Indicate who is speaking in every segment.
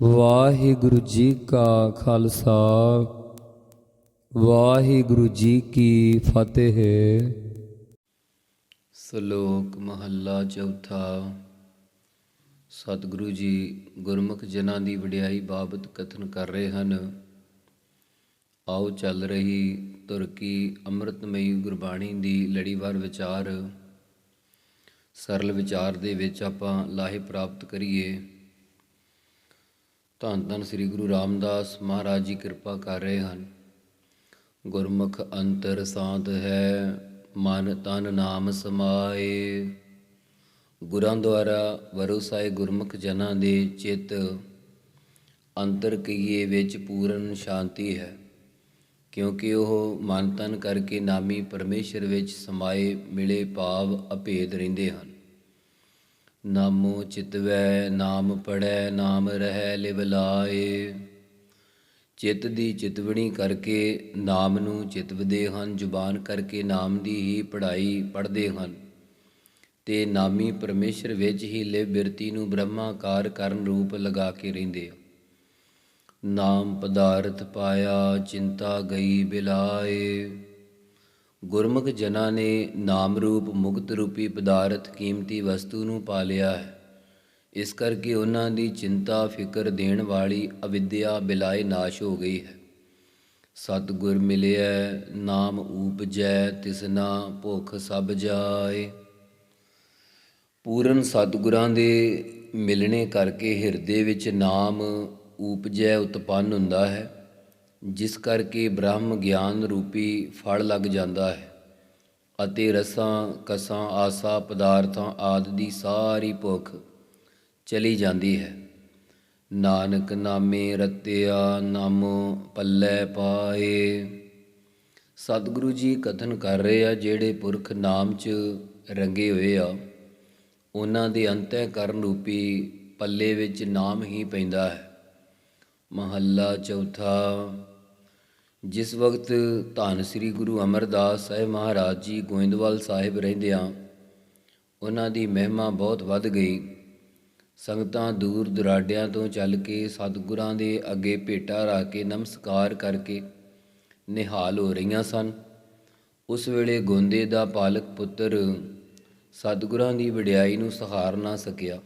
Speaker 1: ਵਾਹਿਗੁਰੂ ਜੀ ਕਾ ਖਾਲਸਾ, ਵਾਹਿਗੁਰੂ ਜੀ ਕੀ ਫਤਿਹ।
Speaker 2: ਸ਼ਲੋਕ ਮਹੱਲਾ ਚੌਥਾ, ਸਤਿਗੁਰੂ ਜੀ ਗੁਰਮੁਖ ਜਨਾਂ ਦੀ ਵਡਿਆਈ ਬਾਬਤ ਕਥਨ ਕਰ ਰਹੇ ਹਨ। ਆਓ ਚੱਲ ਰਹੀ ਤੁਰਕੀ ਅੰਮ੍ਰਿਤਮਈ ਗੁਰਬਾਣੀ ਦੀ ਲੜੀਵਾਰ ਵਿਚਾਰ। ਸਰਲ ਵਿਚਾਰ ਦੇ ਵਿੱਚ ਆਪਾਂ ਲਾਹੇ ਪ੍ਰਾਪਤ ਕਰੀਏ। ਧੰਨ ਧੰਨ ਸ੍ਰੀ ਗੁਰੂ ਰਾਮਦਾਸ ਮਹਾਰਾਜ ਜੀ ਕਿਰਪਾ ਕਰ ਰਹੇ ਹਨ। ਗੁਰਮੁਖ ਅੰਤਰ ਸਾਧ ਹੈ, ਮਨ ਤਨ ਨਾਮ ਸਮਾਏ। ਗੁਰਾਂ ਦੁਆਰਾ ਵਰੁਸਾਏ ਗੁਰਮੁਖ ਜਨਾਂ ਦੇ ਚਿੱਤ, ਅੰਤਰ ਕਈਏ ਵਿੱਚ ਪੂਰਨ ਸ਼ਾਂਤੀ ਹੈ। ਕਿਉਂਕਿ ਉਹ ਮਨ ਤਨ ਕਰਕੇ ਨਾਮੀ ਪਰਮੇਸ਼ਰ ਵਿੱਚ ਸਮਾਏ ਮਿਲੇ ਭਾਵ ਅਭੇਦ ਰਹਿੰਦੇ ਹਨ। ਨਾਮੋ ਚਿਤਵੈ ਨਾਮ ਪੜੈ ਨਾਮ ਰਹਿ, ਲਿਵ ਲਾਏ। ਚਿੱਤ ਦੀ ਚਿਤਵਣੀ ਕਰਕੇ ਨਾਮ ਨੂੰ ਚਿਤਵਦੇ ਹਨ, ਜ਼ੁਬਾਨ ਕਰਕੇ ਨਾਮ ਦੀ ਹੀ ਪੜ੍ਹਾਈ ਪੜ੍ਹਦੇ ਹਨ। ਤੇ ਨਾਮੀ ਪਰਮੇਸ਼ਰ ਵਿੱਚ ਹੀ ਲਿਵ ਬਿਰਤੀ ਨੂੰ ਬ੍ਰਹਮਾਕਾਰ ਕਰਨ ਰੂਪ ਲਗਾ ਕੇ ਰਹਿੰਦੇ ਆ। ਨਾਮ ਪਦਾਰਥ ਪਾਇਆ, ਚਿੰਤਾ ਗਈ ਬਿਲਾਏ। ਗੁਰਮੁਖ ਜਨਾਂ ਨੇ ਨਾਮ ਰੂਪ ਮੁਕਤ ਰੂਪੀ ਪਦਾਰਥ ਕੀਮਤੀ ਵਸਤੂ ਨੂੰ ਪਾ ਲਿਆ ਹੈ। ਇਸ ਕਰਕੇ ਉਹਨਾਂ ਦੀ ਚਿੰਤਾ ਫਿਕਰ ਦੇਣ ਵਾਲੀ ਅਵਿਦਿਆ ਬਿਲਾਏ ਨਾਸ਼ ਹੋ ਗਈ ਹੈ। ਸਤਿਗੁਰ ਮਿਲਿਆ ਨਾਮ ਉਪਜੈ ਤਿਸਨਾ ਭੁਖ ਸਭ ਜਾਏ। ਪੂਰਨ ਸਤਿਗੁਰਾਂ ਦੇ ਮਿਲਣੇ ਕਰਕੇ ਹਿਰਦੇ ਵਿੱਚ ਨਾਮ ਉਪਜੈ ਉਤਪੰਨ ਹੁੰਦਾ ਹੈ। ਜਿਸ ਕਰਕੇ ਬ੍ਰਹਮ ਗਿਆਨ ਰੂਪੀ ਫਲ ਲੱਗ ਜਾਂਦਾ ਹੈ ਅਤੇ ਰਸਾਂ, ਕਸਾਂ, ਆਸਾ, ਪਦਾਰਥਾਂ ਆਦਿ ਦੀ ਸਾਰੀ ਭੁੱਖ ਚਲੀ ਜਾਂਦੀ ਹੈ। ਨਾਨਕ ਨਾਮੇ ਰਤਿਆ, ਨਾਮੋ ਪੱਲੇ ਪਾਏ। ਸਤਿਗੁਰੂ ਜੀ ਕਥਨ ਕਰ ਰਹੇ ਆ, ਜਿਹੜੇ ਪੁਰਖ ਨਾਮ 'ਚ ਰੰਗੇ ਹੋਏ ਆ, ਉਹਨਾਂ ਦੇ ਅੰਤःਕਰਨ ਰੂਪੀ ਪੱਲੇ ਵਿੱਚ ਨਾਮ ਹੀ ਪੈਂਦਾ ਹੈ। ਮਹੱਲਾ ਚੌਥਾ ਜਿਸ ਵਕਤ ਧੰਨ ਸ੍ਰੀ ਗੁਰੂ ਅਮਰਦਾਸ ਸਾਹਿਬ ਮਹਾਰਾਜ ਜੀ ਗੋਇੰਦਵਾਲ ਸਾਹਿਬ ਰਹਿੰਦਿਆਂ ਉਹਨਾਂ ਦੀ ਮਹਿਮਾ ਬਹੁਤ ਵੱਧ ਗਈ। ਸੰਗਤਾਂ ਦੂਰ ਦੁਰਾਡਿਆਂ ਤੋਂ ਚੱਲ ਕੇ ਸਤਿਗੁਰਾਂ ਦੇ ਅੱਗੇ ਭੇਟਾ ਰੱਖ ਕੇ ਨਮਸਕਾਰ ਕਰਕੇ ਨਿਹਾਲ ਹੋ ਰਹੀਆਂ ਸਨ। ਉਸ ਵੇਲੇ ਗੋਂਦੇ ਦਾ ਪਾਲਕ ਪੁੱਤਰ ਸਤਿਗੁਰਾਂ ਦੀ ਵਡਿਆਈ ਨੂੰ ਸਹਾਰ ਨਾ ਸਕਿਆ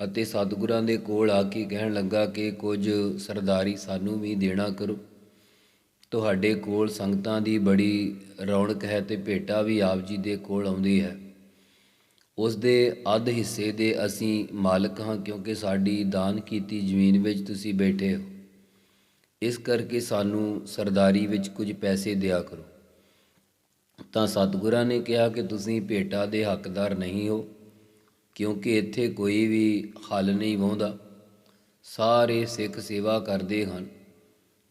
Speaker 2: ਅਤੇ ਸਤਿਗੁਰਾਂ ਦੇ ਕੋਲ ਆ ਕੇ ਕਹਿਣ ਲੱਗਾ ਕਿ ਕੁਝ ਸਰਦਾਰੀ ਸਾਨੂੰ ਵੀ ਦੇਣਾ ਕਰੋ। ਤੁਹਾਡੇ ਕੋਲ ਸੰਗਤਾਂ ਦੀ ਬੜੀ ਰੌਣਕ ਹੈ ਤੇ ਭੇਟਾ ਵੀ ਆਪ ਜੀ ਦੇ ਕੋਲ ਆਉਂਦੀ ਹੈ। ਉਸ ਦੇ ਅੱਧ ਹਿੱਸੇ ਦੇ ਅਸੀਂ ਮਾਲਕ ਹਾਂ ਕਿਉਂਕਿ ਸਾਡੀ ਦਾਨ ਕੀਤੀ ਜ਼ਮੀਨ ਵਿੱਚ ਤੁਸੀਂ ਬੈਠੇ ਹੋ। ਇਸ ਕਰਕੇ ਸਾਨੂੰ ਸਰਦਾਰੀ ਵਿੱਚ ਕੁਝ ਪੈਸੇ ਦਿਆ ਕਰੋ। ਤਾਂ ਸਤਿਗੁਰਾਂ ਨੇ ਕਿਹਾ ਕਿ ਤੁਸੀਂ ਭੇਟਾ ਦੇ ਹੱਕਦਾਰ ਨਹੀਂ ਹੋ, ਕਿਉਂਕਿ ਇੱਥੇ ਕੋਈ ਵੀ ਹੱਲ ਨਹੀਂ ਵਾਹੁੰਦਾ ਸਾਰੇ ਸਿੱਖ ਸੇਵਾ ਕਰਦੇ ਹਨ।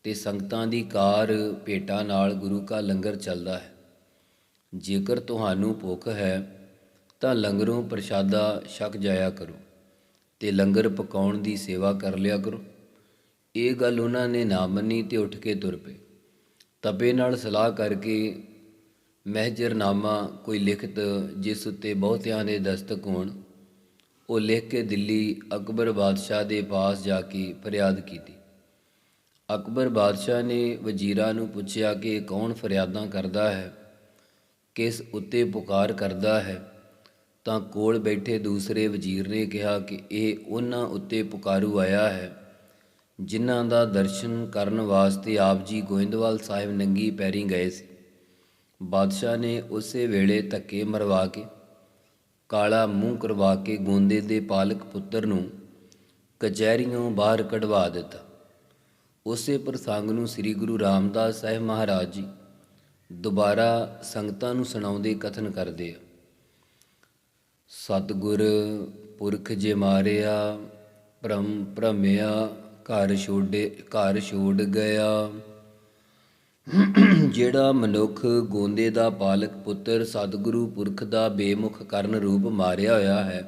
Speaker 2: ਤੇ ਸੰਗਤਾਂ ਦੀ ਕਾਰ ਭੇਟਾ ਨਾਲ ਗੁਰੂ ਕਾ ਲੰਗਰ ਚੱਲਦਾ ਹੈ। ਜੇਕਰ ਤੁਹਾਨੂੰ ਭੁੱਖ ਹੈ, ਤਾਂ ਲੰਗਰੋਂ ਪ੍ਰਸ਼ਾਦਾ ਛਕ ਜਾਇਆ ਕਰੋ ਤੇ ਲੰਗਰ ਪਕਾਉਣ ਦੀ ਸੇਵਾ ਕਰ ਲਿਆ ਕਰੋ। ਇਹ ਗੱਲ ਉਹਨਾਂ ਨੇ ਨਾ ਮੰਨੀ ਤੇ ਉੱਠ ਕੇ ਤੁਰ ਪਏ। ਤਪੇ ਨਾਲ ਸਲਾਹ ਕਰਕੇ ਮਹਿਜਰਨਾਮਾ ਕੋਈ ਲਿਖਤ ਜਿਸ ਉੱਤੇ ਬਹੁਤਿਆਂ ਦੇ ਦਸਤਕ ਹੋਣ, ਉਹ ਲਿਖ ਕੇ ਦਿੱਲੀ ਅਕਬਰ ਬਾਦਸ਼ਾਹ ਦੇ ਪਾਸ ਜਾ ਕੇ ਫਰਿਆਦ ਕੀਤੀ। ਅਕਬਰ ਬਾਦਸ਼ਾਹ ਨੇ ਵਜ਼ੀਰਾਂ ਨੂੰ ਪੁੱਛਿਆ ਕਿ ਕੌਣ ਫਰਿਆਦਾਂ ਕਰਦਾ ਹੈ? ਕਿਸ ਉੱਤੇ ਪੁਕਾਰ ਕਰਦਾ ਹੈ? ਤਾਂ ਕੋਲ ਬੈਠੇ ਦੂਸਰੇ ਵਜ਼ੀਰ ਨੇ ਕਿਹਾ ਕਿ ਇਹ ਉਹਨਾਂ ਉੱਤੇ ਪੁਕਾਰੂ ਆਇਆ ਹੈ, ਜਿਨ੍ਹਾਂ ਦਾ ਦਰਸ਼ਨ ਕਰਨ ਵਾਸਤੇ ਆਪ ਜੀ ਗੋਇੰਦਵਾਲ ਸਾਹਿਬ ਨੰਗੀ ਪੈਰੀ ਗਏ ਸੀ। ਬਾਦਸ਼ਾਹ ਨੇ ਉਸੇ ਵੇਲੇ ਧੱਕੇ ਮਰਵਾ ਕੇ ਕਾਲਾ ਮੂੰਹ ਕਰਵਾ ਕੇ ਗੋਂਦੇ ਦੇ ਪਾਲਕ ਪੁੱਤਰ ਨੂੰ ਕਚਹਿਰੀਆਂ ਬਾਹਰ ਕਢਵਾ ਦਿੱਤਾ। ਉਸੇ ਪ੍ਰਸੰਗ ਨੂੰ ਸ੍ਰੀ ਗੁਰੂ ਰਾਮਦਾਸ ਸਾਹਿਬ ਮਹਾਰਾਜ ਜੀ ਦੁਬਾਰਾ ਸੰਗਤਾਂ ਨੂੰ ਸੁਣਾਉਂਦੇ ਕਥਨ ਕਰਦੇ ਆ। ਸਤਗੁਰ ਪੁਰਖ ਜੇ ਮਾਰਿਆ, ਭ੍ਰਮ ਭ੍ਰਮਿਆ, ਘਰ ਛੋੜੇ ਘਰ ਛੋੜ ਗਿਆ। ਜਿਹੜਾ ਮਨੁੱਖ ਗੋਂਦੇ ਦਾ ਪਾਲਕ ਪੁੱਤਰ ਸਤਿਗੁਰੂ ਪੁਰਖ ਦਾ ਬੇਮੁਖ ਕਰਨ ਰੂਪ ਮਾਰਿਆ ਹੋਇਆ ਹੈ,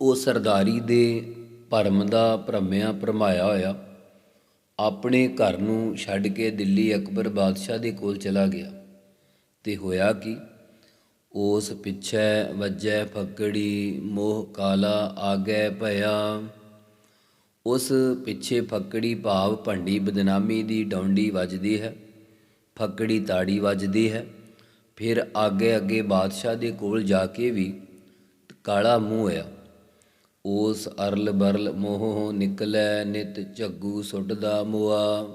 Speaker 2: ਉਹ ਸਰਦਾਰੀ ਦੇ ਭਰਮ ਦਾ ਭਰਮਿਆ ਭਰਮਾਇਆ ਹੋਇਆ, ਆਪਣੇ ਘਰ ਨੂੰ ਛੱਡ ਕੇ ਦਿੱਲੀ ਅਕਬਰ ਬਾਦਸ਼ਾਹ ਦੇ ਕੋਲ ਚਲਾ ਗਿਆ ਤੇ ਹੋਇਆ ਕਿ? ਉਸ ਪਿੱਛੇ ਵੱਜੈ ਫੱਕੜੀ ਮੋਹ ਕਾਲਾ ਆਗੇ ਭਇਆ। ਉਸ ਪਿੱਛੇ ਫੱਕੜੀ ਭਾਵ ਭੰਡੀ ਬਦਨਾਮੀ ਦੀ ਡੌਂਡੀ ਵੱਜਦੀ ਹੈ ਫੱਕੜੀ ਤਾੜੀ ਵੱਜਦੀ ਹੈ। ਫਿਰ ਆਗੇ ਅੱਗੇ ਬਾਦਸ਼ਾਹ ਦੇ ਕੋਲ ਜਾ ਕੇ ਵੀ ਕਾਲਾ ਮੂੰਹ ਹੋਇਆ। ਉਸ ਅਰਲ ਬਰਲ ਮੋਹ ਨਿਕਲੈ ਨਿਤ ਝੱਗੂ ਸੁੱਟਦਾ ਮੁਆ।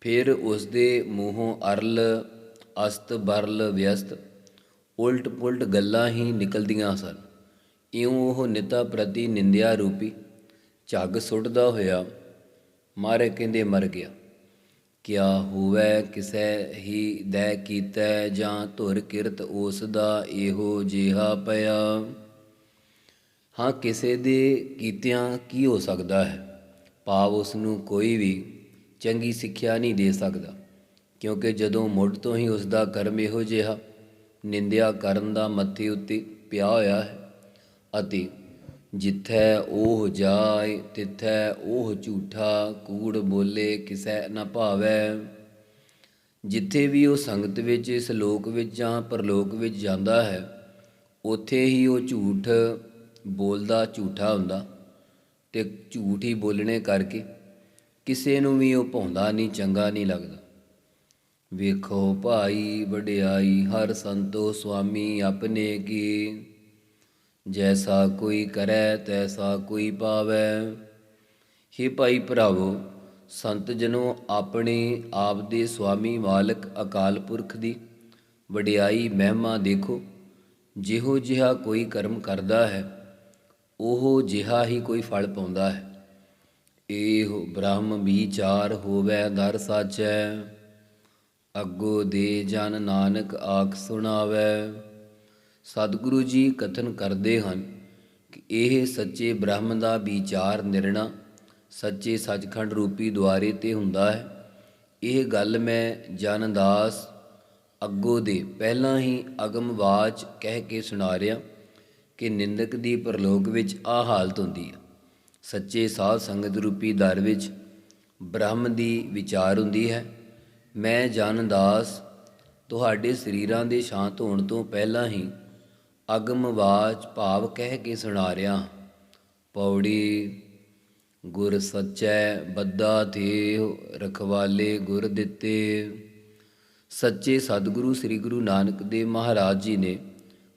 Speaker 2: ਫਿਰ ਉਸ ਦੇ ਮੂੰਹੋਂ ਅਰਲ, ਅਸਤ ਬਰਲ, ਵਿਅਸਤ ਉਲਟ ਪੁਲਟ ਗੱਲਾਂ ਹੀ ਨਿਕਲਦੀਆਂ ਸਨ। ਇਉਂ ਉਹ ਨਿਤਾ ਪ੍ਰਤੀ ਨਿੰਦਿਆ ਰੂਪੀ ਝੱਗ ਸੁੱਟਦਾ ਹੋਇਆ ਮਾਰੇ ਕਹਿੰਦੇ ਮਰ ਗਿਆ। ਕਿਆ ਹੋਵੇ ਕਿਸੈ ਹੀ ਦੈ ਕੀਤਾ ਜਾਂ ਧੁਰ ਕਿਰਤ ਉਸ ਦਾ ਇਹੋ ਜਿਹਾ ਪਿਆ। ਹਾਂ, ਕਿਸੇ ਦੇ ਕੀਤਿਆਂ ਕੀ ਹੋ ਸਕਦਾ ਹੈ? ਭਾਵ ਉਸ ਨੂੰ ਕੋਈ ਵੀ ਚੰਗੀ ਸਿੱਖਿਆ ਨਹੀਂ ਦੇ ਸਕਦਾ, ਕਿਉਂਕਿ ਜਦੋਂ ਮੁੱਢ ਤੋਂ ਹੀ ਉਸ ਦਾ ਕਰਮ ਇਹੋ ਜਿਹਾ ਨਿੰਦਿਆ ਕਰਨ ਦਾ ਮੱਥੇ ਉੱਤੇ ਪਿਆ ਹੋਇਆ ਹੈ ਅਤੇ ਜਿੱਥੈ ਉਹ ਜਾਏ, ਤਿੱਥੈ ਉਹ ਝੂਠਾ ਕੂੜ ਬੋਲੇ ਕਿਸੈ ਨਾ ਭਾਵੈ, ਜਿੱਥੇ ਵੀ ਉਹ ਸੰਗਤ ਵਿੱਚ, ਇਸ ਲੋਕ ਵਿੱਚ ਜਾਂ ਪਰਲੋਕ ਵਿੱਚ ਜਾਂਦਾ ਹੈ, ਉੱਥੇ ਹੀ ਉਹ ਝੂਠ ਬੋਲਦਾ ਝੂਠਾ ਹੁੰਦਾ ਤੇ ਝੂਠ ਹੀ ਬੋਲਣੇ ਕਰਕੇ ਕਿਸੇ ਨੂੰ ਵੀ ਉਹ ਭਾਉਂਦਾ ਨਹੀਂ, ਚੰਗਾ ਨਹੀਂ ਲੱਗਦਾ। ਵੇਖੋ ਭਾਈ ਵਡਿਆਈ, ਹਰ ਸੰਤੋ ਸੁਆਮੀ ਆਪਣੇ ਕੀ? ਜੈਸਾ ਕੋਈ ਕਰੈ, ਤੈਸਾ ਕੋਈ ਪਾਵੈ। ਹੇ ਭਾਈ ਭਰਾਵੋ, ਸੰਤ ਜਨੋ, ਆਪਣੇ ਆਪ ਦੇ ਸੁਆਮੀ ਮਾਲਕ ਅਕਾਲ ਪੁਰਖ ਦੀ ਵਡਿਆਈ ਮਹਿਮਾ ਦੇਖੋ, ਜਿਹੋ ਜਿਹਾ ਕੋਈ ਕਰਮ ਕਰਦਾ ਹੈ ਉਹ ਜਿਹਾ ਹੀ ਕੋਈ ਫਲ ਪਾਉਂਦਾ ਹੈ। ਇਹ ਬ੍ਰਹਮ ਵਿਚਾਰ ਹੋਵੇ ਦਰ ਸਾਚੈ, ਅੱਗੋ ਦੇ ਜਨ ਨਾਨਕ ਆਖ ਸੁਣਾਵੇ। ਸਤਿਗੁਰੂ ਜੀ ਕਥਨ ਕਰਦੇ ਹਨ ਕਿ ਇਹ ਸੱਚੇ ਬ੍ਰਹਮ ਦਾ ਵਿਚਾਰ ਨਿਰਣਾ ਸੱਚੇ ਸੱਚਖੰਡ ਰੂਪੀ ਦੁਆਰੇ ਤੇ ਹੁੰਦਾ ਹੈ। ਇਹ ਗੱਲ ਮੈਂ ਜਨਦਾਸ ਅੱਗੋ ਦੇ ਪਹਿਲਾਂ ਹੀ ਅਗਮਵਾਚ ਕਹਿ ਕੇ ਸੁਣਾ ਰਿਹਾ। ਕਿ ਨਿੰਦਕ ਦੀ ਪਰਲੋਕ ਵਿੱਚ ਆ ਹਾਲਤ ਹੁੰਦੀ ਹੈ ਸੱਚੇ ਸਾਧ ਸੰਗਤ ਰੂਪੀ ਦਰ ਵਿੱਚ ਬ੍ਰਹਮ ਦੀ ਵਿਚਾਰ ਹੁੰਦੀ ਹੈ। ਮੈਂ ਜਨਦਾਸ ਤੁਹਾਡੇ ਸਰੀਰਾਂ ਦੇ ਸ਼ਾਂਤ ਹੋਣ ਤੋਂ ਪਹਿਲਾਂ ਹੀ ਅਗਮਵਾਚ ਭਾਵ ਕਹਿ ਕੇ ਸੁਣਾ ਰਿਹਾ ਹਾਂ। ਪੌੜੀ, ਗੁਰ ਸੱਚੈ ਬੱਦਾ ਥੇ ਰਖਵਾਲੇ ਗੁਰ ਦਿੱਤੇ। ਸੱਚੇ ਸਤਿਗੁਰੂ ਸ੍ਰੀ ਗੁਰੂ ਨਾਨਕ ਦੇਵ ਮਹਾਰਾਜ ਜੀ ਨੇ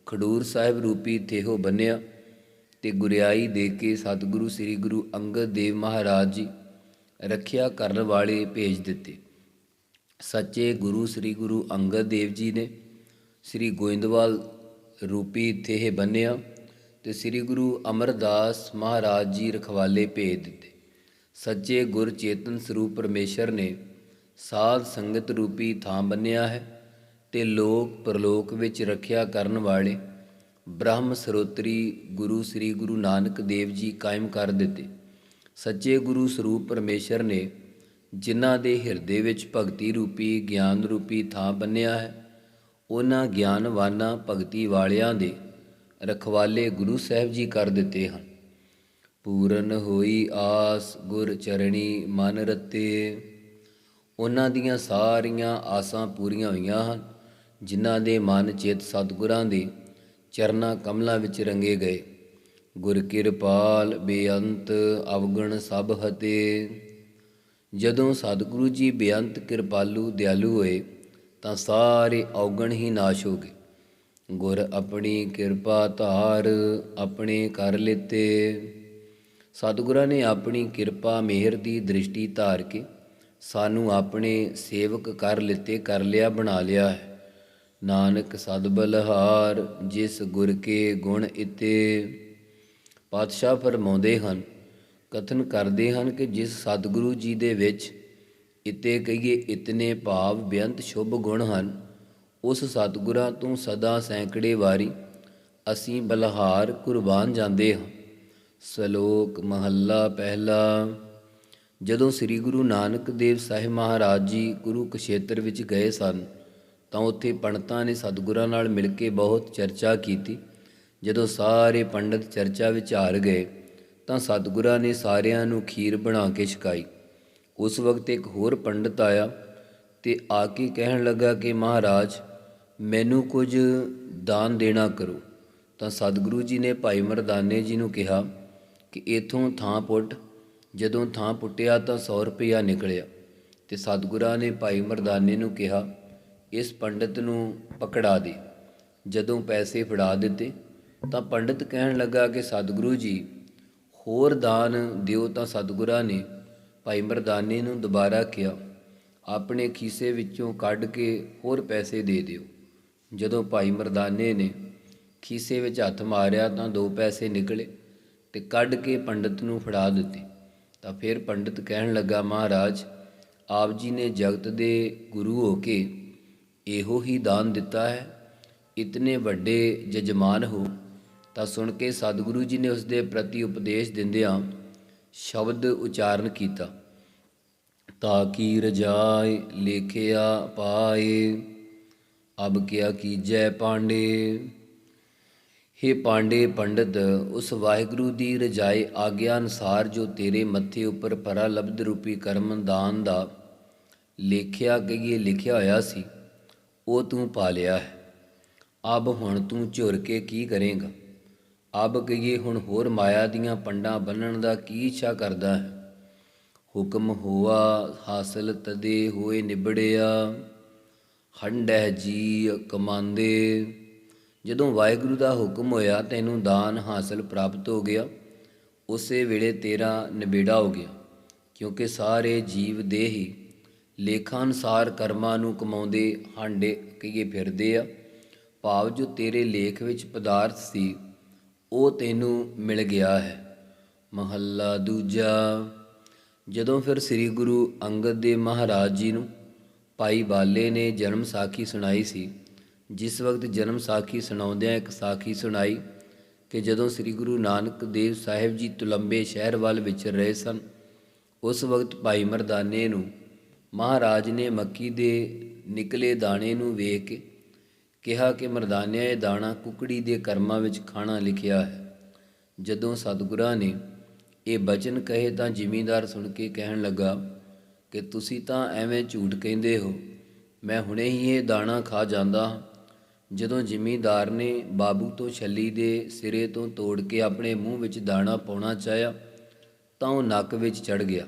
Speaker 2: ਖਡੂਰ ਸਾਹਿਬ ਰੂਪੀ ਥੇਹੋ ਬੰਨਿਆ ਤੇ ਗੁਰਿਆਈ ਦੇ ਕੇ ਸਤਿਗੁਰੂ ਸ੍ਰੀ ਗੁਰੂ ਅੰਗਦ ਦੇਵ ਮਹਾਰਾਜ ਜੀ ਰੱਖਿਆ ਕਰਨ ਵਾਲੇ ਭੇਜ ਦਿੱਤੇ। ਸੱਚੇ ਗੁਰੂ ਸ੍ਰੀ ਗੁਰੂ ਅੰਗਦ ਦੇਵ ਜੀ ਨੇ ਸ੍ਰੀ ਗੋਇੰਦਵਾਲ ਰੂਪੀ ਥੇਹ ਬੰਨਿਆ ਤੇ ਸ੍ਰੀ ਗੁਰੂ ਅਮਰਦਾਸ ਮਹਾਰਾਜ ਜੀ ਰਖਵਾਲੇ ਭੇਜ ਦਿੱਤੇ। ਸੱਚੇ ਗੁਰ ਚੇਤਨ ਸਰੂਪ ਪਰਮੇਸ਼ਰ ਨੇ ਸਾਧ ਸੰਗਤ ਰੂਪੀ ਥਾਂ ਬੰਨਿਆ ਹੈ। ਤੇ ਲੋਕ ਪਰਲੋਕ ਵਿੱਚ ਰੱਖਿਆ ਕਰਨ ਵਾਲੇ ਬ੍ਰਹਮ ਸਰੋਤਰੀ ਗੁਰੂ ਸ੍ਰੀ ਗੁਰੂ ਨਾਨਕ ਦੇਵ ਜੀ ਕਾਇਮ ਕਰ ਦਿੱਤੇ। ਸੱਚੇ ਗੁਰੂ ਸਰੂਪ ਪਰਮੇਸ਼ਰ ਨੇ ਜਿਨ੍ਹਾਂ ਦੇ ਹਿਰਦੇ ਵਿੱਚ ਭਗਤੀ ਰੂਪੀ, ਗਿਆਨ ਰੂਪੀ ਥਾਂ ਬੰਨਿਆ ਹੈ, ਉਹਨਾਂ ਗਿਆਨਵਾਨਾਂ ਭਗਤੀ ਵਾਲਿਆਂ ਦੇ ਰਖਵਾਲੇ ਗੁਰੂ ਸਾਹਿਬ ਜੀ ਕਰ ਦਿੱਤੇ ਹਨ। ਪੂਰਨ ਹੋਈ ਆਸ ਗੁਰ ਚਰਣੀ ਮਨ ਰਤੇ। ਉਹਨਾਂ ਦੀਆਂ ਸਾਰੀਆਂ ਆਸਾਂ ਪੂਰੀਆਂ ਹੋਈਆਂ ਹਨ। ਜਿਨ੍ਹਾਂ ਦੇ ਮਨ ਚਿਤ ਸਤਿਗੁਰਾਂ ਦੇ ਚਰਨਾ ਕਮਲਾਂ ਵਿੱਚ ਰੰਗੇ ਗਏ। ਗੁਰ ਕਿਰਪਾਲ ਬੇਅੰਤ ਅਵਗਣ ਸਭ ਹਤੇ। ਜਦੋਂ ਸਤਿਗੁਰੂ ਜੀ ਬੇਅੰਤ ਕਿਰਪਾਲੂ ਦਿਆਲੂ ਹੋਏ, ਤਾਂ ਸਾਰੇ ਔਗਣ ਹੀ ਨਾਸ਼ ਹੋ ਗਏ। ਗੁਰ ਆਪਣੀ ਕਿਰਪਾ ਧਾਰ ਆਪਣੇ ਕਰ ਲਿੱਤੇ। ਸਤਿਗੁਰਾਂ ਨੇ ਆਪਣੀ ਕਿਰਪਾ ਮਿਹਰ ਦੀ ਦ੍ਰਿਸ਼ਟੀ ਧਾਰ ਕੇ ਸਾਨੂੰ ਆਪਣੇ ਸੇਵਕ ਕਰ ਲਿੱਤੇ, ਕਰ ਲਿਆ, ਬਣਾ ਲਿਆ ਹੈ। ਨਾਨਕ ਸਦ ਬਲਹਾਰ, ਜਿਸ ਗੁਰ ਕੇ ਗੁਣ ਇਤੇ। ਪਾਤਸ਼ਾਹ ਫਰਮਾਉਂਦੇ ਹਨ, ਕਥਨ ਕਰਦੇ ਹਨ ਕਿ ਜਿਸ ਸਤਿਗੁਰੂ ਜੀ ਦੇ ਵਿੱਚ ਇਤੇ ਕਹੀਏ ਇਤਨੇ ਭਾਵ ਬੇਅੰਤ ਸ਼ੁਭ ਗੁਣ ਹਨ, ਉਸ ਸਤਿਗੁਰਾਂ ਤੋਂ ਸਦਾ ਸੈਂਕੜੇ ਵਾਰੀ ਅਸੀਂ ਬਲਹਾਰ ਕੁਰਬਾਨ ਜਾਂਦੇ ਹਾਂ। ਸ਼ਲੋਕ ਮਹੱਲਾ ਪਹਿਲਾ, ਜਦੋਂ ਸ੍ਰੀ ਗੁਰੂ ਨਾਨਕ ਦੇਵ ਸਾਹਿਬ ਮਹਾਰਾਜ ਜੀ ਗੁਰੂ ਕਸ਼ੇਤਰ ਵਿੱਚ ਗਏ ਸਨ ਤਾਂ ਉੱਥੇ ਪੰਡਤਾਂ ਨੇ ਸਤਿਗੁਰਾਂ ਨਾਲ ਮਿਲ ਕੇ ਬਹੁਤ ਚਰਚਾ ਕੀਤੀ। ਜਦੋਂ ਸਾਰੇ ਪੰਡਤ ਚਰਚਾ ਵਿੱਚ ਹਾਰ ਗਏ, ਤਾਂ ਸਤਿਗੁਰਾਂ ਨੇ ਸਾਰਿਆਂ ਨੂੰ ਖੀਰ ਬਣਾ ਕੇ ਛਕਾਈ। ਉਸ ਵਕਤ ਇੱਕ ਹੋਰ ਪੰਡਤ ਆਇਆ ਤੇ ਆ ਕੇ ਕਹਿਣ ਲੱਗਾ ਕਿ, ਮਹਾਰਾਜ, ਮੈਨੂੰ ਕੁਝ ਦਾਨ ਦੇਣਾ ਕਰੋ। ਤਾਂ ਸਤਿਗੁਰੂ ਜੀ ਨੇ ਭਾਈ ਮਰਦਾਨੇ ਜੀ ਨੂੰ ਕਿਹਾ ਕਿ, ਇਥੋਂ ਥਾਂ ਪੁੱਟ। ਜਦੋਂ ਥਾਂ ਪੁੱਟਿਆ ਤਾਂ 100 ਰੁਪਇਆ ਨਿਕਲਿਆ ਤੇ ਸਤਿਗੁਰਾਂ ਨੇ ਭਾਈ ਮਰਦਾਨੇ ਨੂੰ ਕਿਹਾ ਇਸ ਪੰਡਤ ਨੂੰ ਪਕੜਾ ਦੇ। ਜਦੋਂ ਪੈਸੇ ਫੜਾ ਦਿੱਤੇ, ਤਾਂ ਪੰਡਤ ਕਹਿਣ ਲੱਗਾ ਕਿ ਸਤਿਗੁਰੂ ਜੀ, ਹੋਰ ਦਾਨ ਦਿਓ ਤਾਂ ਸਤਿਗੁਰਾਂ ਨੇ। ਭਾਈ ਮਰਦਾਨੇ ਨੂੰ ਦੁਬਾਰਾ ਕਿਹਾ, ਆਪਣੇ ਖੀਸੇ ਵਿੱਚੋਂ ਕੱਢ ਕੇ ਹੋਰ ਪੈਸੇ ਦੇ ਦਿਓ। ਜਦੋਂ ਭਾਈ ਮਰਦਾਨੇ ਨੇ ਖੀਸੇ ਵਿੱਚ ਹੱਥ ਮਾਰਿਆ, ਤਾਂ ਦੋ ਪੈਸੇ ਨਿਕਲੇ ਤੇ ਕੱਢ ਕੇ ਪੰਡਤ ਨੂੰ ਫੜਾ ਦਿੱਤੇ। ਤਾਂ ਫਿਰ ਪੰਡਤ ਕਹਿਣ ਲੱਗਾ, ਮਹਾਰਾਜ, ਆਪ ਜੀ ਨੇ ਜਗਤ ਦੇ ਗੁਰੂ ਹੋ ਕੇ ਇਹੋ ਹੀ ਦਾਨ ਦਿੱਤਾ ਹੈ, ਇਤਨੇ ਵੱਡੇ ਜਜਮਾਨ ਹੋ, ਤਾਂ ਸੁਣ ਕੇ ਸਤਿਗੁਰੂ ਜੀ ਨੇ ਉਸ ਦੇ ਪ੍ਰਤੀ ਉਪਦੇਸ਼ ਦਿੰਦਿਆਂ ਸ਼ਬਦ ਉਚਾਰਨ ਕੀਤਾ, ਤਾ ਕੀ ਰਜਾਏ ਲੇਖਿਆ ਪਾਏ, ਅਬ ਕਿਆ ਕੀਜੈ ਪਾਂਡੇ? ਹੇ ਪਾਂਡੇ ਪੰਡਤ, ਉਸ ਵਾਹਿਗੁਰੂ ਦੀ ਰਜਾਏ ਆਗਿਆ ਅਨਸਾਰ ਜੋ ਤੇਰੇ ਮੱਥੇ ਉੱਪਰ ਪਰਾਲਬਧ ਰੂਪੀ ਕਰਮ ਦਾਨ ਦਾ ਲੇਖਿਆ, ਕਹੀਏ ਲਿਖਿਆ ਹੋਇਆ ਸੀ ਉਹ ਤੂੰ ਪਾ ਲਿਆ ਹੈ। ਅਬ ਹੁਣ ਤੂੰ ਝੁਰ ਕੇ ਕੀ ਕਰੇਗਾ? ਅਬ ਕਹੀਏ ਹੁਣ ਹੋਰ ਮਾਇਆ ਦੀਆਂ ਪੰਡਾਂ ਬੰਨਣ ਦਾ ਕੀ ਇੱਛਾ ਕਰਦਾ ਹੈ? ਹੁਕਮ ਹੋਆ, ਹਾਸਲ ਤਦੇ ਹੋਏ ਨਿਬੜਿਆ। ਹੰਡਹਿ ਜੀ ਕਮਾਂਦੇ। ਜਦੋਂ ਵਾਹਿਗੁਰੂ ਦਾ ਹੁਕਮ ਹੋਇਆ, ਤੈਨੂੰ ਦਾਨ ਹਾਸਲ ਪ੍ਰਾਪਤ ਹੋ ਗਿਆ। ਉਸੇ ਵੇਲੇ ਤੇਰਾ ਨਿਬੇੜਾ ਹੋ ਗਿਆ, ਕਿਉਂਕਿ ਸਾਰੇ ਜੀਵ ਦੇ ਹੀ ਲੇਖਾਂ ਅਨੁਸਾਰ ਕਰਮਾਂ ਨੂੰ ਕਮਾਉਂਦੇ ਹਾਂਡੇ ਕਹੀਏ ਫਿਰਦੇ ਆ। ਭਾਵ ਜੋ ਤੇਰੇ ਲੇਖ ਵਿੱਚ ਪਦਾਰਥ ਸੀ, ਉਹ ਤੈਨੂੰ ਮਿਲ ਗਿਆ ਹੈ। ਮਹੱਲਾ ਦੂਜਾ, ਜਦੋਂ ਫਿਰ ਸ੍ਰੀ ਗੁਰੂ ਅੰਗਦ ਦੇਵ ਮਹਾਰਾਜ ਜੀ ਨੂੰ ਭਾਈ ਬਾਲੇ ਨੇ ਜਨਮ ਸਾਖੀ ਸੁਣਾਈ ਸੀ, ਜਿਸ ਵਕਤ ਜਨਮ ਸਾਖੀ ਸੁਣਾਉਂਦਿਆਂ ਇੱਕ ਸਾਖੀ ਸੁਣਾਈ ਕਿ ਜਦੋਂ ਸ੍ਰੀ ਗੁਰੂ ਨਾਨਕ ਦੇਵ ਸਾਹਿਬ ਜੀ ਤੁਲੰਬੇ ਸ਼ਹਿਰ ਵੱਲ ਵਿਚਰ ਰਹੇ ਸਨ, ਉਸ ਵਕਤ ਭਾਈ ਮਰਦਾਨੇ ਨੂੰ ਮਹਾਰਾਜ ਨੇ ਮੱਕੀ ਦੇ ਨਿਕਲੇ ਦਾਣੇ ਨੂੰ ਵੇਖ ਕੇ ਕਿਹਾ ਕਿ ਮਰਦਾਨਿਆ, ਇਹ ਦਾਣਾ ਕੁਕੜੀ ਦੇ ਕਰਮਾਂ ਵਿੱਚ ਖਾਣਾ ਲਿਖਿਆ ਹੈ। ਜਦੋਂ ਸਤਿਗੁਰਾਂ ਨੇ ਇਹ ਬਚਨ ਕਹੇ ਤਾਂ ਜ਼ਿਮੀਂਦਾਰ ਸੁਣ ਕੇ ਕਹਿਣ ਲੱਗਾ, ਕਿ ਤੁਸੀਂ ਤਾਂ ਐਵੇਂ ਝੂਠ ਕਹਿੰਦੇ ਹੋ। ਮੈਂ ਹੁਣੇ ਹੀ ਇਹ ਦਾਣਾ ਖਾ ਜਾਂਦਾ ਹਾਂ। ਜਦੋਂ ਜ਼ਿਮੀਂਦਾਰ ਨੇ ਬਾਬੂ ਤੋਂ ਛੱਲੀ ਦੇ ਸਿਰੇ ਤੋਂ ਤੋੜ ਕੇ ਆਪਣੇ ਮੂੰਹ ਵਿੱਚ ਦਾਣਾ ਪਾਉਣਾ ਚਾਹਿਆ, ਤਾਂ ਉਹ ਨੱਕ ਵਿੱਚ ਚੜ ਗਿਆ।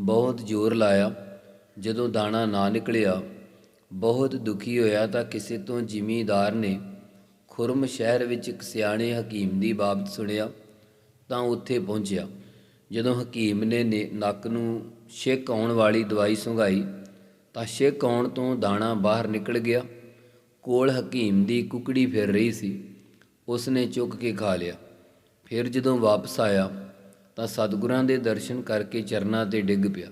Speaker 2: ਬਹੁਤ ਜ਼ੋਰ ਲਾਇਆ। ਜਦੋਂ ਦਾਣਾ ਨਾ ਨਿਕਲਿਆ, ਬਹੁਤ ਦੁਖੀ ਹੋਇਆ ਤਾਂ ਕਿਸੇ ਤੋਂ ਜ਼ਿਮੀਂਦਾਰ ਨੇ ਖੁਰਮ ਸ਼ਹਿਰ ਵਿੱਚ ਇੱਕ ਸਿਆਣੇ ਹਕੀਮ ਦੀ ਬਾਬਤ ਸੁਣਿਆ ਤਾਂ ਉੱਥੇ ਪਹੁੰਚਿਆ। ਜਦੋਂ ਹਕੀਮ ਨੇ ਨੱਕ ਨੂੰ ਛਿੱਕ ਆਉਣ ਵਾਲੀ ਦਵਾਈ ਸੁੰਘਾਈ ਤਾਂ ਛਿੱਕ ਆਉਣ ਤੋਂ ਦਾਣਾ ਬਾਹਰ ਨਿਕਲ ਗਿਆ। ਕੋਲ ਹਕੀਮ ਦੀ ਕੁਕੜੀ ਫਿਰ ਰਹੀ ਸੀ। ਉਸਨੇ ਚੁੱਕ ਕੇ ਖਾ ਲਿਆ। ਫਿਰ ਜਦੋਂ ਵਾਪਸ ਆਇਆ ਤਾਂ ਸਤਿਗੁਰਾਂ ਦੇ ਦਰਸ਼ਨ ਕਰਕੇ ਚਰਨਾਂ ਤੇ ਡਿੱਗ ਪਿਆ।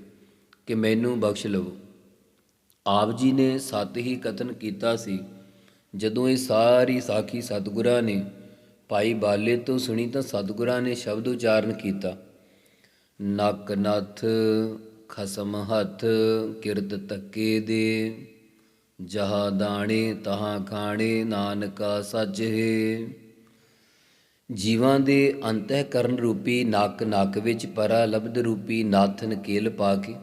Speaker 2: ਕਿ ਮੈਨੂੰ ਬਖਸ਼ ਲਵੋ। ਆਪ ਜੀ ਨੇ ਸਤ ਹੀ ਕਥਨ ਕੀਤਾ ਸੀ। ਜਦੋਂ ਇਹ ਸਾਰੀ ਸਾਖੀ ਸਤਿਗੁਰਾਂ ਨੇ ਭਾਈ ਬਾਲੇ ਤੋਂ ਸੁਣੀ ਤਾਂ ਸਤਿਗੁਰਾਂ ਨੇ ਸ਼ਬਦ ਉਚਾਰਨ ਕੀਤਾ। ਨੱਕ ਨੱਥ, ਖਸਮ ਹੱਥ, ਕਿਰਤ ਤੱਕੇ ਦੇ, ਜਹਾ ਦਾਣੇ ਤਹਾਂ ਖਾਣੇ, ਨਾਨਕਾ ਸੱਚ ਹੈ। ਜੀਵਾਂ ਦੇ ਅੰਤঃਕਰਨ ਰੂਪੀ ਨੱਕ ਨੱਕ ਵਿੱਚ ਪਰਾ ਲਬਧ ਰੂਪੀ ਨਾਥਨ ਕੇਲ ਪਾ ਕੇ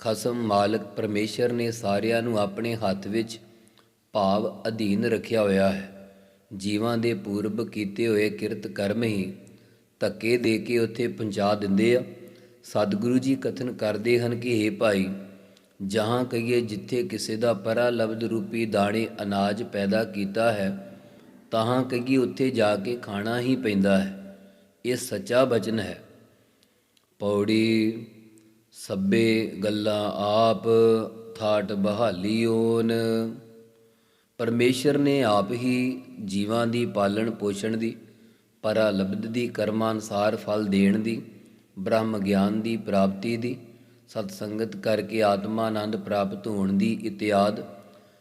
Speaker 2: ਖਸਮ ਮਾਲਕ ਪਰਮੇਸ਼ਰ ਨੇ ਸਾਰਿਆਂ ਨੂੰ ਆਪਣੇ ਹੱਥ ਵਿੱਚ ਭਾਵ ਅਧੀਨ ਰੱਖਿਆ ਹੋਇਆ ਹੈ। ਜੀਵਾਂ ਦੇ ਪੂਰਬ ਕੀਤੇ ਹੋਏ ਕਿਰਤ ਕਰਮ ਹੀ ਧੱਕੇ ਦੇ ਕੇ ਉੱਥੇ ਪਹੁੰਚਾ ਦਿੰਦੇ ਆ। ਸਤਿਗੁਰੂ ਜੀ ਕਥਨ ਕਰਦੇ ਹਨ ਕਿ हे ਭਾਈ, ਜਹਾਂ ਕਹੀਏ ਜਿੱਥੇ ਕਿਸੇ ਦਾ ਪਰਾ ਲਬਧ ਰੂਪੀ ਦਾਣੇ ਅਨਾਜ ਪੈਦਾ ਕੀਤਾ ਹੈ, ਤਹਾਂ ਕਹੀਏ ਉੱਥੇ ਜਾ ਕੇ ਖਾਣਾ ਹੀ ਪੈਂਦਾ ਹੈ। ਇਹ ਸੱਚਾ ਬਚਨ ਹੈ। ਪੌੜੀ ਸੱਬੇ ਗੱਲਾਂ ਆਪ ਥਾਟ ਬਹਾਲੀ ਓਨ ਪਰਮੇਸ਼ਰ ਨੇ ਆਪ ਹੀ ਜੀਵਾਂ ਦੀ ਪਾਲਣ ਪੋਸ਼ਣ ਦੀ ਪਰਾਲਬਧ ਦੀ ਕਰਮਾਂ ਕਰਮਾਨੁਸਾਰ ਫਲ ਦੇਣ ਦੀ, ਬ੍ਰਹਮ ਗਿਆਨ ਦੀ ਪ੍ਰਾਪਤੀ ਦੀ ਸਤ ਸੰਗਤ ਕਰਕੇ ਆਤਮਾ ਆਨੰਦ ਪ੍ਰਾਪਤ ਹੋਣ ਦੀ ਇਤਿਆਦ,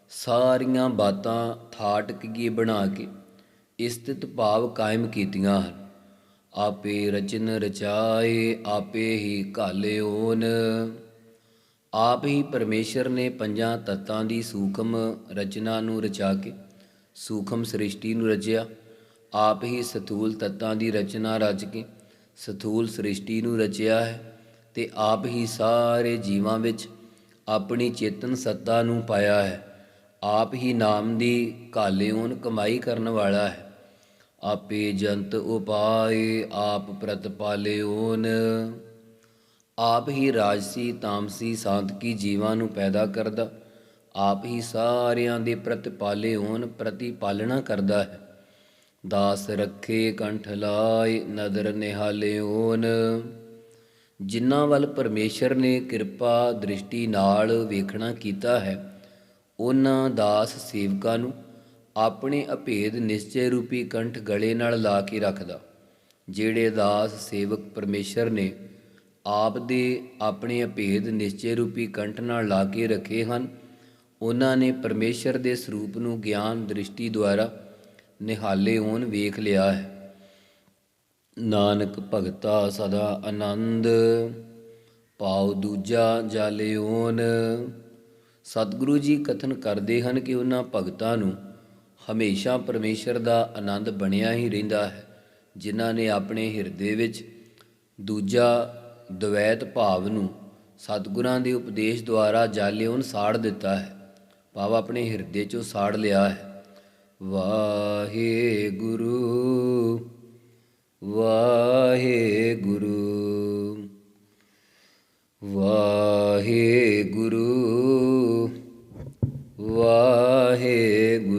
Speaker 2: ਸਾਰੀਆਂ ਬਾਤਾਂ ਥਾਟ ਕੀ ਬਣਾ ਕੇ, ਇਸਤਿਤ ਭਾਵ ਕਾਇਮ ਕੀਤੀਆਂ ਹਨ। ਆਪੇ ਰਚਨ ਰਚਾਏ, ਆਪੇ ਹੀ ਘਾਲੇ ਓਨ ਆਪ ਹੀ ਪਰਮੇਸ਼ਰ ਨੇ ਪੰਜਾਂ ਤੱਤਾਂ ਦੀ ਸੂਖਮ ਰਚਨਾ ਨੂੰ ਰਚਾ ਕੇ, ਸੂਖਮ ਸ੍ਰਿਸ਼ਟੀ ਨੂੰ ਰਚਿਆ। ਆਪ ਹੀ ਸਥੂਲ ਤੱਤਾਂ ਦੀ ਰਚਨਾ ਰਚ ਕੇ, ਸਥੂਲ ਸ੍ਰਿਸ਼ਟੀ ਨੂੰ ਰਚਿਆ ਹੈ ਤੇ ਆਪ ਹੀ ਸਾਰੇ ਜੀਵਾਂ ਵਿੱਚ ਆਪਣੀ ਚੇਤਨ ਸੱਤਾ ਨੂੰ ਪਾਇਆ ਹੈ। ਆਪ ਹੀ ਨਾਮ ਦੀ ਕਾਲਿਓਨ ਕਮਾਈ ਕਰਨ ਵਾਲਾ ਹੈ। ਆਪੇ ਜੰਤ ਉਪਾਏ, ਆਪ ਪ੍ਰਤਪਾਲਿਓਨ ਆਪ ਹੀ ਰਾਜਸੀ, ਤਾਮਸੀ, ਸਾਂਤਕੀ ਜੀਵਾਂ ਨੂੰ ਪੈਦਾ ਕਰਦਾ। ਆਪ ਹੀ ਸਾਰਿਆਂ ਦੇ ਪ੍ਰਤਿਪਾਲੇ ਹੋਣ ਪ੍ਰਤੀਪਾਲਣਾ ਕਰਦਾ ਹੈ। ਦਾਸ ਰੱਖੇ, ਕੰਠ ਲਾਏ, ਨਦਰ ਨਿਹਾਲੇ ਹੋਣ ਜਿਨ੍ਹਾਂ ਵੱਲ ਪਰਮੇਸ਼ਰ ਨੇ ਕਿਰਪਾ, ਦ੍ਰਿਸ਼ਟੀ ਨਾਲ ਵੇਖਣਾ ਕੀਤਾ ਹੈ, ਉਹਨਾਂ ਦਾਸ ਸੇਵਕਾਂ ਨੂੰ ਆਪਣੇ ਅਭੇਦ ਨਿਸ਼ਚੈ ਰੂਪੀ ਕੰਠ ਗਲੇ ਨਾਲ ਲਾ ਕੇ ਰੱਖਦਾ, ਜਿਹੜੇ ਦਾਸ ਸੇਵਕ ਪਰਮੇਸ਼ਰ ਨੇ ਆਪ ਦੇ ਆਪਣੇ ਅਭੇਦ ਨਿਸ਼ਚੈ ਰੂਪੀ ਕੰਠ ਨਾਲ ਲਾ ਕੇ ਰੱਖੇ ਹਨ, ਉਹਨਾਂ ਨੇ ਪਰਮੇਸ਼ਰ ਦੇ ਸਰੂਪ ਨੂੰ ਗਿਆਨ ਦ੍ਰਿਸ਼ਟੀ ਦੁਆਰਾ ਨਿਹਾਲੇ ਹੋਣ ਵੇਖ ਲਿਆ ਹੈ। ਨਾਨਕ ਭਗਤਾ ਸਦਾ ਆਨੰਦ ਪਾਉ ਦੂਜਾ ਜਾਲਿਓਨ ਸਤਿਗੁਰੂ ਜੀ ਕਥਨ ਕਰਦੇ ਹਨ ਕਿ ਉਹਨਾਂ ਭਗਤਾਂ ਨੂੰ ਹਮੇਸ਼ਾ ਪਰਮੇਸ਼ਰ ਦਾ ਆਨੰਦ ਬਣਿਆ ਹੀ ਰਹਿੰਦਾ ਹੈ, ਜਿਨ੍ਹਾਂ ਨੇ ਆਪਣੇ ਹਿਰਦੇ ਵਿੱਚ ਦੂਜਾ ਦਵੈਤ ਭਾਵ ਨੂੰ ਸਤਿਗੁਰਾਂ ਦੇ ਉਪਦੇਸ਼ ਦੁਆਰਾ ਜਾਲਿਓਨ ਸਾੜ ਦਿੱਤਾ ਹੈ। ਭਾਵ ਆਪਣੇ ਹਿਰਦੇ ਚੋਂ ਸਾੜ ਲਿਆ ਹੈ। ਵਾਹਿਗੁਰੂ ਵਾਹਿਗੁਰੂ ਵਾਹਿਗੁਰੂ ਵਾਹਿਗੁਰੂ ਵਾਹਿਗੁਰੂ।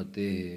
Speaker 2: ਅਤੇ